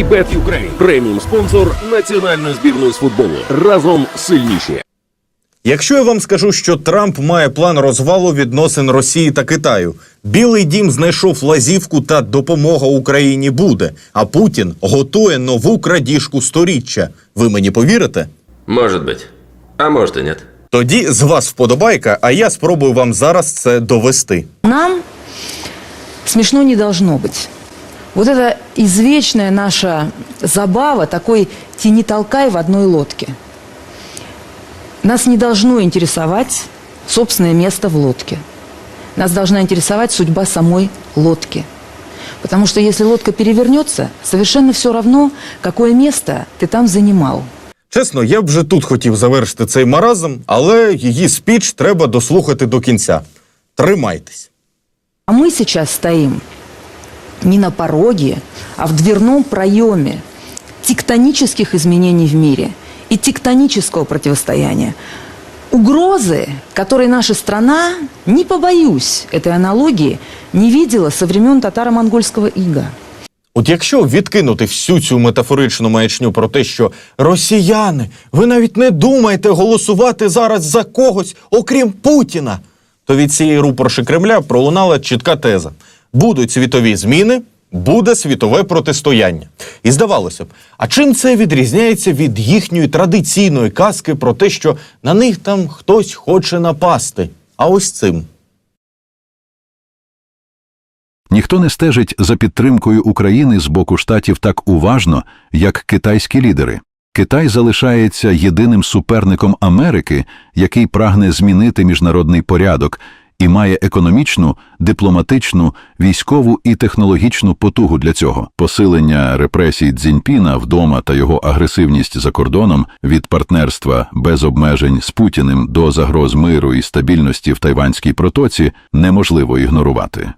Вібет Юкрейн преміум спонсор національної збірної з футболу. Разом сильніші. Якщо я вам скажу, що Трамп має план розвалу відносин Росії та Китаю, Білий дім знайшов лазівку та допомога Україні буде, а Путін готує нову крадіжку сторіччя. Ви мені повірите? Может быть. А может и нет. Тоді з вас вподобайка, а я спробую вам зараз це довести. Нам смешно не должно быть. Вот это извечная наша забава, такой тяни-толкай в одной лодке. Нас не должно интересовать собственное место в лодке. Нас должна интересовать судьба самой лодки. Потому что если лодка перевернется, совершенно все равно, какое место ты там занимал. Чесно, я б вже тут хотів завершити цей маразм, але її спіч треба дослухати до кінця. Тримайтесь. А мы сейчас стоим не на пороге, а в дверном проеме тектонических изменений в мире и тектонического противостояния. Угрозы, которые наша страна, не побоюсь этой аналогии, не видела со времен татаро-монгольского ига. От якщо відкинути всю цю метафоричну маячню про те, що росіяни, ви навіть не думаєте голосувати зараз за когось, окрім Путіна, то від цієї рупорши Кремля пролунала чітка теза: будуть світові зміни, буде світове протистояння. І здавалося б, а чим це відрізняється від їхньої традиційної казки про те, що на них там хтось хоче напасти? А ось цим. Ніхто не стежить за підтримкою України з боку штатів так уважно, як китайські лідери. Китай залишається єдиним суперником Америки, який прагне змінити міжнародний порядок і має економічну, дипломатичну, військову і технологічну потугу для цього. Посилення репресій Цзіньпіна вдома та його агресивність за кордоном від партнерства без обмежень з Путіним до загроз миру і стабільності в Тайванській протоці неможливо ігнорувати.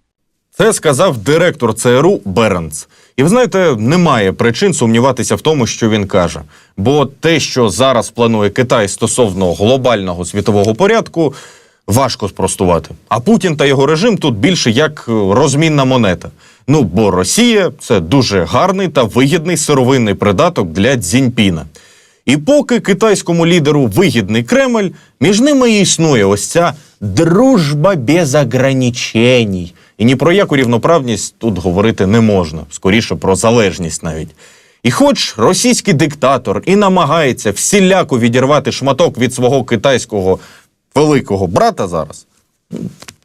Це сказав директор ЦРУ Беренц. І ви знаєте, немає причин сумніватися в тому, що він каже. Бо те, що зараз планує Китай стосовно глобального світового порядку, важко спростувати. А Путін та його режим тут більше як е, розмінна монета. Ну бо Росія це дуже гарний та вигідний сировинний придаток для Цзіньпіна. І поки китайському лідеру вигідний Кремль, між ними і існує ось ця дружба без ограничень. І ні про яку рівноправність тут говорити не можна, скоріше про залежність навіть. І хоч російський диктатор і намагається всіляко відірвати шматок від свого китайського великого брата зараз,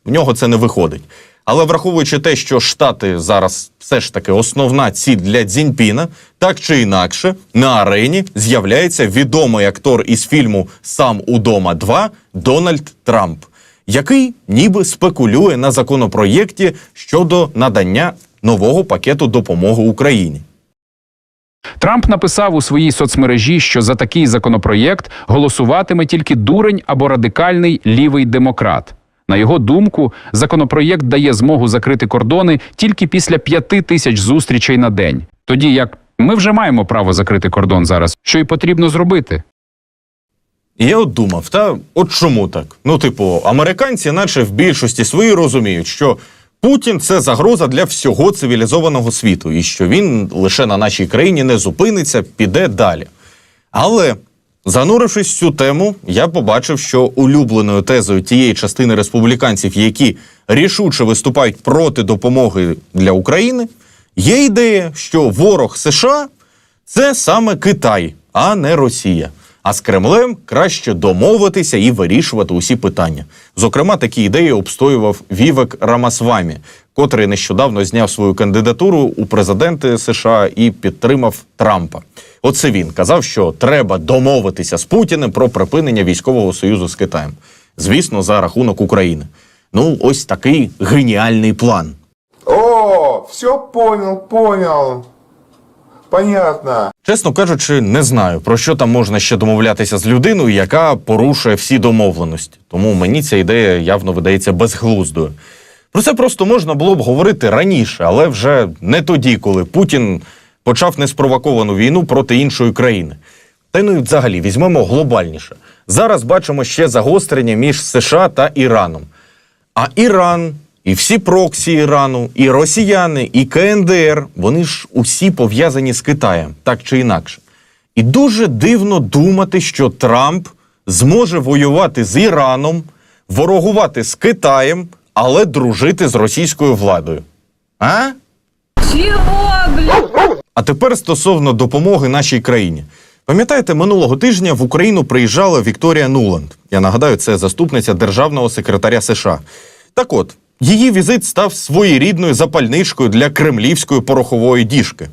в нього це не виходить. Але враховуючи те, що Штати зараз все ж таки основна ціль для Дзіньпіна, так чи інакше, на арені з'являється відомий актор із фільму Сам удома 2 Дональд Трамп, який ніби спекулює на законопроєкті щодо надання нового пакету допомоги Україні. Трамп написав у своїй соцмережі, що за такий законопроєкт голосуватиме тільки дурень або радикальний лівий демократ. На його думку, законопроєкт дає змогу закрити кордони тільки після п'яти тисяч зустрічей на день. Тоді як ми вже маємо право закрити кордон зараз, що й потрібно зробити. Я от думав, та от чому так? Ну, типу, американці, наче в більшості свої розуміють, що Путін це загроза для всього цивілізованого світу, і що він лише на нашій країні не зупиниться, піде далі. Але занурившись в цю тему, я побачив, що улюбленою тезою тієї частини республіканців, які рішуче виступають проти допомоги для України, є ідея, що ворог США це саме Китай, а не Росія. А з Кремлем краще домовитися і вирішувати усі питання. Зокрема, такі ідеї обстоював Вівек Рамасвамі, котрий нещодавно зняв свою кандидатуру у президенти США і підтримав Трампа. Оце він казав, що треба домовитися з Путіним про припинення військового союзу з Китаєм. Звісно, за рахунок України. Ну, ось такий геніальний план. О, все понял, понял. Понятно. Чесно кажучи, не знаю, про що там можна ще домовлятися з людиною, яка порушує всі домовленості. Тому мені ця ідея явно видається безглуздою. Про це просто можна було б говорити раніше, але вже не тоді, коли Путін почав неспровоковану війну проти іншої країни. Та й ну і взагалі візьмемо глобальніше. Зараз бачимо ще загострення між США та Іраном. А Іран І всі проксі Ірану, і росіяни, і КНДР, вони ж усі пов'язані з Китаєм, так чи інакше. І дуже дивно думати, що Трамп зможе воювати з Іраном, ворогувати з Китаєм, але дружити з російською владою. А? А тепер стосовно допомоги нашій країні. Пам'ятаєте, минулого тижня в Україну приїжджала Вікторія Нуланд. Я нагадаю, це заступниця державного секретаря США. Так от, її візит став своєрідною запальничкою для кремлівської порохової діжки.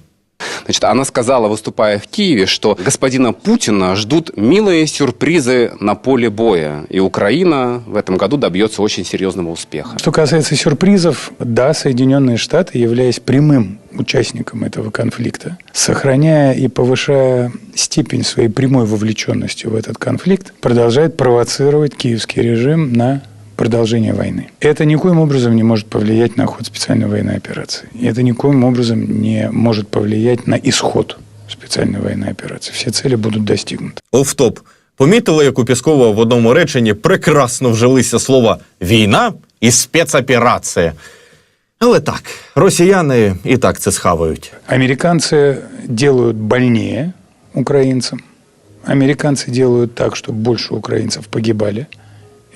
Значит, она сказала, выступая в Киеве, что господина Путина ждут милые сюрпризы на поле боя. И Украина в этом году добьется очень серьезного успеха. Что касается сюрпризов, да, Соединенные Штаты, являясь прямым участником этого конфликта, сохраняя и повышая степень своей прямой вовлеченности в этот конфликт, продолжает провоцировать киевский режим на продолжение войны. Это никоим образом не может повлиять на ход специальной военной операции. И это никоим образом не может повлиять на исход специальной военной операции. Все цели будут достигнуты. Офтоп. Помітили, як у Піскова в одному реченні прекрасно вжилися слова війна і спецоперація. Але так, росіяни і так це схавають. Американцы делают больнее украинцам. Американцы делают так, чтобы больше украинцев погибали.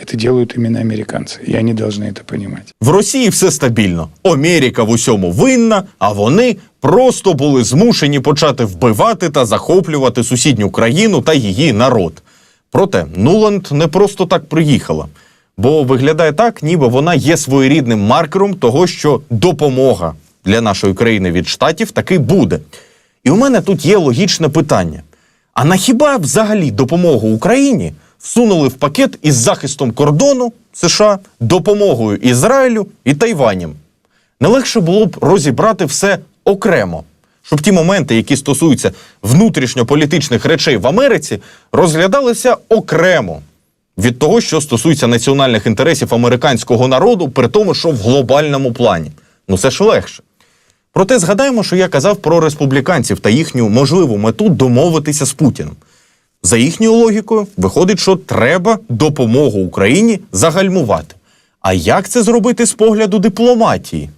Это делают именно американцы. И они должны это понимать. В Росії все стабільно. Америка в усьому винна, а вони просто були змушені почати вбивати та захоплювати сусідню країну та її народ. Проте Нуланд не просто так приїхала, бо виглядає так, ніби вона є своєрідним маркером того, що допомога для нашої країни від штатів таки буде. І у мене тут є логічне питання: а на хіба взагалі допомогу Україні Всунули в пакет із захистом кордону США, допомогою Ізраїлю і Тайванем? Не легше було б розібрати все окремо, щоб ті моменти, які стосуються внутрішньополітичних речей в Америці, розглядалися окремо від того, що стосується національних інтересів американського народу, при тому, що в глобальному плані. Ну це ж легше. Проте згадаємо, що я казав про республіканців та їхню можливу мету домовитися з Путіним. За їхньою логікою, виходить, що треба допомогу Україні загальмувати. А як це зробити з погляду дипломатії?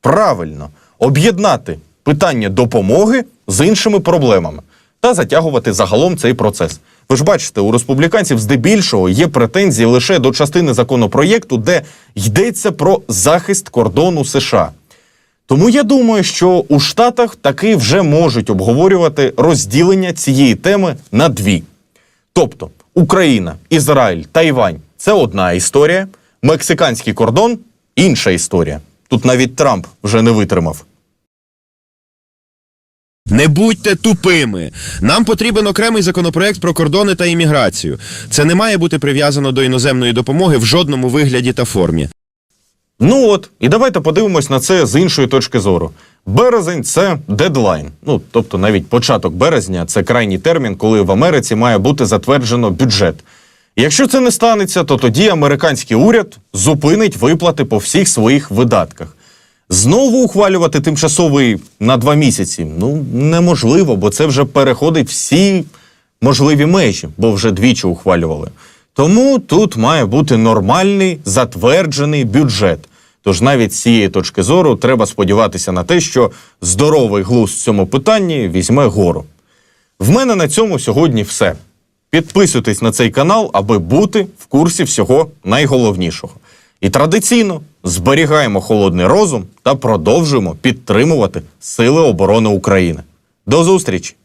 Правильно, об'єднати питання допомоги з іншими проблемами та затягувати загалом цей процес. Ви ж бачите, у республіканців здебільшого є претензії лише до частини законопроєкту, де йдеться про захист кордону США. Тому я думаю, що у Штатах таки вже можуть обговорювати розділення цієї теми на дві. Тобто Україна, Ізраїль, Тайвань це одна історія, мексиканський кордон інша історія. Тут навіть Трамп вже не витримав. Не будьте тупими. Нам потрібен окремий законопроект про кордони та імміграцію. Це не має бути прив'язано до іноземної допомоги в жодному вигляді та формі. Ну от, і давайте подивимось на це з іншої точки зору. Березень це дедлайн. Ну тобто, навіть початок березня це крайній термін, коли в Америці має бути затверджено бюджет. Якщо це не станеться, то тоді американський уряд зупинить виплати по всіх своїх видатках. Знову ухвалювати тимчасовий на два місяці ну неможливо, бо це вже переходить всі можливі межі, бо вже двічі ухвалювали. Тому тут має бути нормальний затверджений бюджет. Тож навіть з цієї точки зору треба сподіватися на те, що здоровий глузд в цьому питанні візьме гору. В мене на цьому сьогодні все. Підписуйтесь на цей канал, аби бути в курсі всього найголовнішого. І традиційно зберігаємо холодний розум та продовжуємо підтримувати Сили оборони України. До зустрічі!